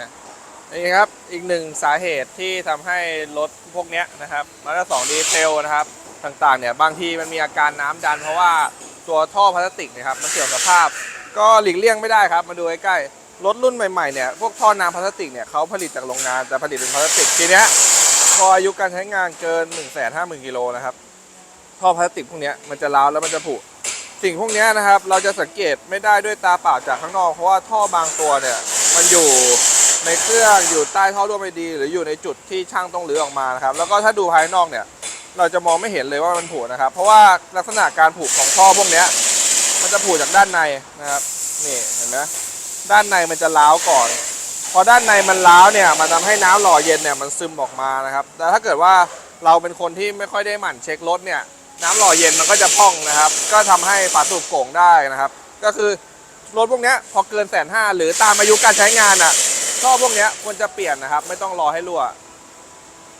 นะนี่ครับอีกหนึ่งสาเหตุที่ทำให้รถพวกนี้นะครับมาสด้าสองดีเซลนะครับต่างๆเนี่ยบางทีมันมีอาการน้ำดัน เพราะว่าตัวท่อพลาสติกนะครับมันเสื่อมสภาพ ก็หลีกเลี่ยงไม่ได้ครับ มาดูใกล้ๆรถรุ่นใหม่ๆเนี่ยพวกท่อน้ำพลาสติกเนี่ยเขาผลิตจากโรงงานแต่ผลิตเป็นพลาสติกทีเนี้ยพออายุการใช้งานเกิน 1 5 0 0 0 0กิโลนะครับท่อพลาสติกพวกนี้มันจะร้าวแล้วมันจะผุสิ่งพวกนี้นะครับเราจะสังเกตไม่ได้ด้วยตาเปล่าจากข้างนอก เพราะว่าท่อบางตัวเนี่ยมันอยู่ ในเครื่องอยู่ใต้ท่อร่วมไม่ดี หรืออยู่ในจุดที่ช่างต้องรื้อออกมานะครับ แล้วก็ถ้าดูภายนอกเนี่ย เราจะมองไม่เห็นเลยว่ามันผุนะครับ เพราะว่าลักษณะการผุของท่อพวกนี้มันจะผุจากด้านในนะครับนี่เห็นไหมด้านในมันจะร้าวก่อน พอด้านในมันร้าวเนี่ยมันทำให้น้ำหล่อเย็นเนี่ยมันซึมออกมานะครับ แต่ถ้าเกิดว่าเราเป็นคนที่ไม่ค่อยได้หมั่นเช็ครถเนี่ยน้ำหล่อเย็นมันก็จะพองนะครับ ก็ทำให้ฝาสูบโก่งได้นะครับ ก็คือรถพวกนี้พอเกินแสนห้าหรือตามอายุการใช้งานอะ ท่อพวกเนี้ยควรจะเปลี่ยนนะครับ ไม่ต้องรอให้รั่ว